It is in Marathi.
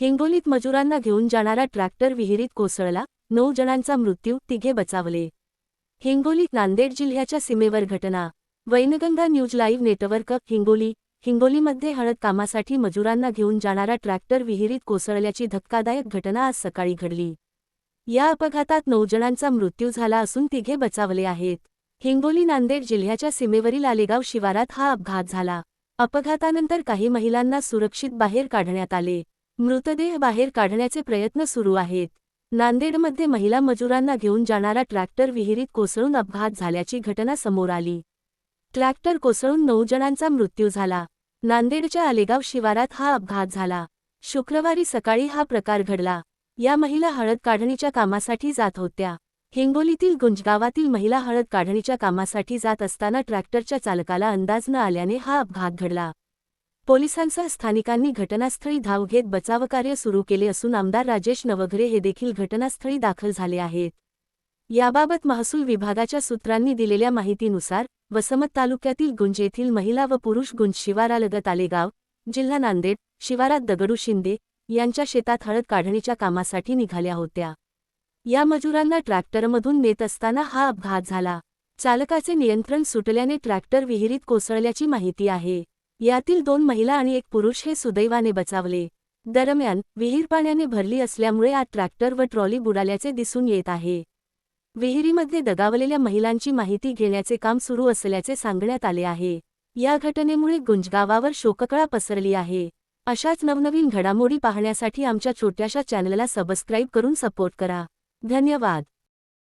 हिंगोलीत मजुरांना घेऊन जाणारा ट्रॅक्टर विहिरीत कोसळला नऊ जणांचा मृत्यू तिघे बचावले. हिंगोलीत नांदेड जिल्ह्याच्या सीमेवर घटना. Wainganga news live network Hingoli. हिंगोलीमध्ये हळद कामासाठी मजुरांना घेऊन जाणारा ट्रॅक्टर विहिरीत कोसळल्याची धक्कादायक घटना आज सकाळी घडली. या अपघातात नऊ जणांचा मृत्यू झाला असून तिघे बचावले आहेत. हिंगोली नांदेड जिल्ह्याच्या सीमेवरील आलेगाव शिवारात हा अपघात झाला. अपघातानंतर काही महिलांना सुरक्षित बाहेर काढण्यात आले. मृतदेह बाहेर काढण्याचे प्रयत्न सुरू आहेत. नांदेडमध्ये महिला मजुरांना घेऊन जाणारा ट्रॅक्टर विहिरीत कोसळून अपघात झाल्याची घटना समोर आली. ट्रॅक्टर कोसळून नऊ जणांचा मृत्यू झाला. नांदेडच्या आलेगाव शिवारात हा अपघात झाला. शुक्रवारी सकाळी हा प्रकार घडला. या महिला हळद काढणीच्या कामासाठी जात होत्या. हिंगोलीतील गुंजगावातील महिला हळद काढणीच्या कामासाठी जात असताना ट्रॅक्टरच्या चालकाला अंदाज न आल्याने हा अपघात घडला. पोलिसांसह स्थानिकांनी घटनास्थळी धाव घेत बचावकार्य सुरू केले असून आमदार राजेश नवघरे हे देखील घटनास्थळी दाखल झाले आहेत. याबाबत महसूल विभागाच्या सूत्रांनी दिलेल्या माहितीनुसार वसमत तालुक्यातील गुंज येथील महिला व पुरुष गुंज शिवारालगत आलेगाव जिल्हा नांदेड शिवारात दगडू शिंदे यांच्या शेतात हळद काढणीच्या कामासाठी निघाल्या होत्या. या मजुरांना ट्रॅक्टरमधून नेत असताना हा अपघात झाला. चालकाचे नियंत्रण सुटल्याने ट्रॅक्टर विहिरीत कोसळल्याची माहिती आहे. यातील दोन महिला आणि एक पुरुष हे सुदैवाने बचावले. दरम्यान विहीर पाण्याने भरली असल्यामुळे आज ट्रॅक्टर व ट्रॉली बुडाल्याचे दिसून येत आहे. विहिरीमध्ये दगावलेल्या महिलांची माहिती घेण्याचे काम सुरू असल्याचे सांगण्यात आले आहे. या घटनेमुळे गुंजगावावर शोककळा पसरली आहे. अशाच नवनवीन घडामोडी पाहण्यासाठी आमच्या छोट्याशा चॅनलला सबस्क्राईब करून सपोर्ट करा. धन्यवाद.